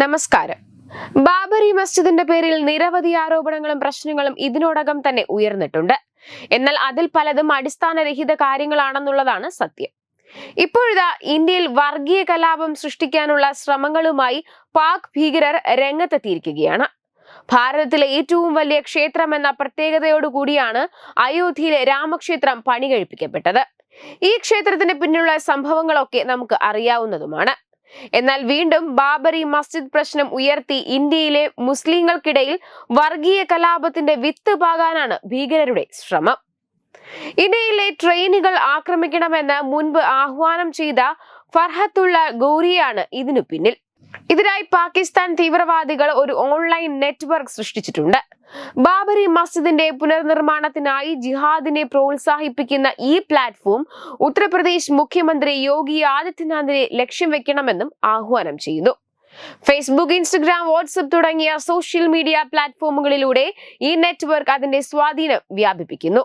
നമസ്കാരം. ബാബരി മസ്ജിദിന്റെ പേരിൽ നിരവധി ആരോപണങ്ങളും പ്രശ്നങ്ങളും ഇതിനോടകം തന്നെ ഉയർന്നിട്ടുണ്ട്. എന്നാൽ അതിൽ പലതും അടിസ്ഥാനരഹിത കാര്യങ്ങളാണെന്നുള്ളതാണ് സത്യം. ഇപ്പോഴിതാ ഇന്ത്യയിൽ വർഗീയ കലാപം സൃഷ്ടിക്കാനുള്ള ശ്രമങ്ങളുമായി പാക് ഭീകരർ രംഗത്തെത്തിയിരിക്കുകയാണ്. ഭാരതത്തിലെ ഏറ്റവും വലിയ ക്ഷേത്രം എന്ന പ്രത്യേകതയോടുകൂടിയാണ് അയോധ്യയിലെ രാമക്ഷേത്രം പണി കഴിപ്പിക്കപ്പെട്ടത് ഈ ക്ഷേത്രത്തിന് പിന്നിലുള്ള സംഭവങ്ങളൊക്കെ നമുക്ക് അറിയാവുന്നതുമാണ്. എന്നാൽ വീണ്ടും ബാബറി മസ്ജിദ് പ്രശ്നം ഉയർത്തി ഇന്ത്യയിലെ മുസ്ലിങ്ങൾക്കിടയിൽ വർഗീയ കലാപത്തിന്റെ വിത്ത് പാകാനാണ് ഭീകരരുടെ ശ്രമം. ഇന്ത്യയിലെ ട്രെയിനുകൾ ആക്രമിക്കണമെന്ന് മുൻപ് ആഹ്വാനം ചെയ്ത ഫർഹത്തുള്ള ഗൗരിയാണ് ഇതിനു പിന്നിൽ. ഇതിനായി പാകിസ്ഥാൻ തീവ്രവാദികൾ ഒരു ഓൺലൈൻ നെറ്റ്വർക്ക് സൃഷ്ടിച്ചിട്ടുണ്ട്. ബാബരി മസ്ജിദിന്റെ പുനർനിർമ്മാണത്തിനായി ജിഹാദിനെ പ്രോത്സാഹിപ്പിക്കുന്ന ഈ പ്ലാറ്റ്ഫോം ഉത്തർപ്രദേശ് മുഖ്യമന്ത്രി യോഗി ആദിത്യനാഥിനെ ലക്ഷ്യം വെക്കണമെന്നും ആഹ്വാനം ചെയ്യുന്നു ഫേസ്ബുക്ക് ഇൻസ്റ്റഗ്രാം വാട്സപ്പ് തുടങ്ങിയ സോഷ്യൽ മീഡിയ പ്ലാറ്റ്ഫോമുകളിലൂടെ ഈ നെറ്റ്വർക്ക് അതിന്റെ സ്വാധീനം വ്യാപിപ്പിക്കുന്നു.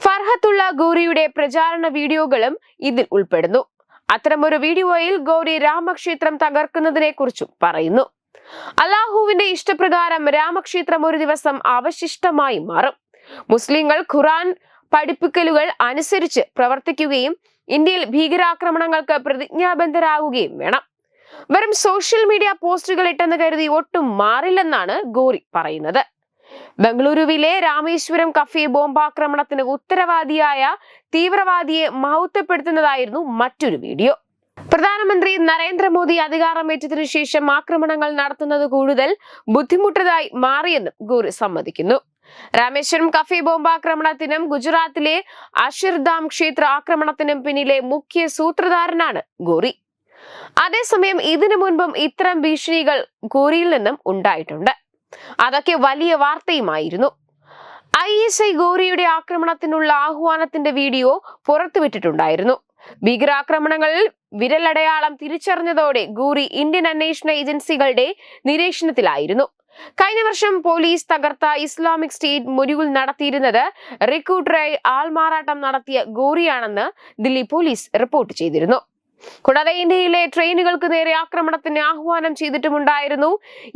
ഫർഹത്തുള്ള ഗോറിയുടെ പ്രചാരണ വീഡിയോകളും ഇതിൽ ഉൾപ്പെടുന്നു. അത്തരമൊരു വീഡിയോയിൽ ഗൗരി രാമക്ഷേത്രം തകർക്കുന്നതിനെ കുറിച്ചും പറയുന്നു. അള്ളാഹുവിന്റെ ഇഷ്ടപ്രകാരം രാമക്ഷേത്രം ഒരു ദിവസം അവശിഷ്ടമായി മാറും. മുസ്ലിങ്ങൾ ഖുറാൻ പഠിപ്പിക്കലുകൾ അനുസരിച്ച് പ്രവർത്തിക്കുകയും ഇന്ത്യയിൽ ഭീകരാക്രമണങ്ങൾക്ക് പ്രതിജ്ഞാബദ്ധരാകുകയും വേണം. വെറും സോഷ്യൽ മീഡിയ പോസ്റ്റുകൾ ഇട്ടെന്ന് കരുതി ഒട്ടും മാറില്ലെന്നാണ് ഗോറി പറയുന്നത്. ബംഗളൂരുവിലെ രാമേശ്വരം കഫേ ബോംബാക്രമണത്തിന് ഉത്തരവാദിയായ തീവ്രവാദിയെ മഹത്വപ്പെടുത്തുന്നതായിരുന്നു മറ്റൊരു വീഡിയോ. പ്രധാനമന്ത്രി നരേന്ദ്രമോദി അധികാരമേറ്റതിനു ശേഷം ആക്രമണങ്ങൾ നടത്തുന്നത് കൂടുതൽ ബുദ്ധിമുട്ടതായി മാറിയെന്നും ഗോറി സമ്മതിക്കുന്നു. രാമേശ്വരം കഫേ ബോംബാക്രമണത്തിനും ഗുജറാത്തിലെ അഷിർദാം ക്ഷേത്ര ആക്രമണത്തിനും പിന്നിലെ മുഖ്യ സൂത്രധാരനാണ് ഗോറി അതേസമയം ഇതിനു മുൻപും ഇത്തരം ഭീഷണികൾ ഗോറിയിൽ നിന്നും ഉണ്ടായിട്ടുണ്ട്. അതൊക്കെ വലിയ വാർത്തയുമായിരുന്നു. ഐ എസ് ഐ ഗോറിയുടെ ആക്രമണത്തിനുള്ള ആഹ്വാനത്തിന്റെ വീഡിയോ പുറത്തുവിട്ടിട്ടുണ്ടായിരുന്നു. ഭീകരാക്രമണങ്ങളിൽ വിരലടയാളം തിരിച്ചറിഞ്ഞതോടെ ഗൂറി ഇന്ത്യൻ അന്വേഷണ ഏജൻസികളുടെ നിരീക്ഷണത്തിലായിരുന്നു. കഴിഞ്ഞ വർഷം പോലീസ് തകർത്ത ഇസ്ലാമിക് സ്റ്റേറ്റ് മുരുകുൽ നടത്തിയിരുന്നത് റിക്രൂട്ടറായി ആൾമാറാട്ടം നടത്തിയ ഗോറിയാണെന്ന് ദില്ലി പോലീസ് റിപ്പോർട്ട് ചെയ്തിരുന്നു. കൂടാതെ ഇന്ത്യയിലെ ട്രെയിനുകൾക്ക് നേരെ ആക്രമണത്തിന് ആഹ്വാനം ചെയ്തിട്ടുമുണ്ടായിരുന്നു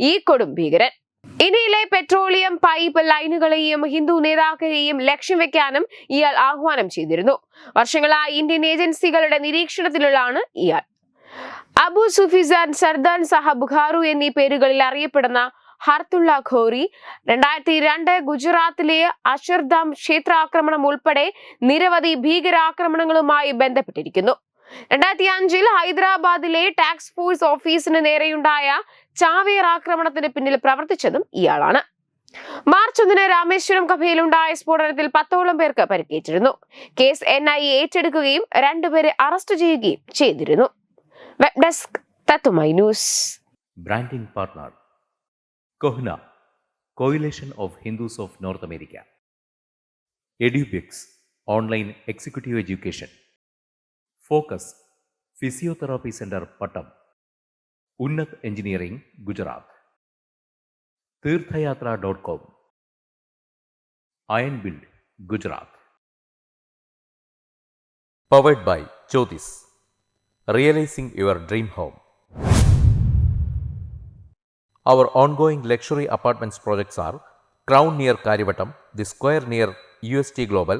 ഈ കൊടും ഭീകരൻ. ഇന്ത്യയിലെ പെട്രോളിയം പൈപ്പ് ലൈനുകളെയും ഹിന്ദു നേതാക്കളെയും ലക്ഷ്യം വെക്കാനും ഇയാൾ ആഹ്വാനം ചെയ്തിരുന്നു. വർഷങ്ങളായി ഇന്ത്യൻ ഏജൻസികളുടെ നിരീക്ഷണത്തിലുള്ളാണ് ഇയാൾ. അബു സുഫിസാൻ സർദാൻ സാഹബ് ഖാറു എന്നീ പേരുകളിൽ അറിയപ്പെടുന്ന ഹർത്തുള്ള ഖോറി രണ്ടായിരത്തി രണ്ട് ഗുജറാത്തിലെ അഷർദാം ക്ഷേത്രാക്രമണം ഉൾപ്പെടെ നിരവധി ഭീകരാക്രമണങ്ങളുമായി ബന്ധപ്പെട്ടിരിക്കുന്നു. രണ്ടായിരത്തി അഞ്ചിൽ ഹൈദരാബാദിലെ ടാക്സ് ഫോഴ്സ് ഓഫീസിന് നേരെയുണ്ടായ ചാവേർ ആക്രമണത്തിന് പിന്നിൽ പ്രവർത്തിച്ചതും ഇയാളാണ്. മാർച്ച് ഒന്നിന് രാമേശ്വരം കഫയിലുണ്ടായ സ്ഫോടനത്തിൽ പത്തോളം പേർക്ക് പരിക്കേറ്റിരുന്നു. കേസ് എൻ ഐ ഏറ്റെടുക്കുകയും രണ്ടുപേരെ അറസ്റ്റ് ചെയ്യുകയും ചെയ്തിരുന്നു. Web desk Tathwamayi news. Branding partner CoHNA coalition of Hindus of North America Edubix online executive online focus physiotherapy centre Pattom Unnat engineering Gujarat Theerthayathra dot com iron build Gujarat powered by Jyothis realising your dream home Our ongoing luxury apartments projects are Crown near Karivatam, The Square near UST Global,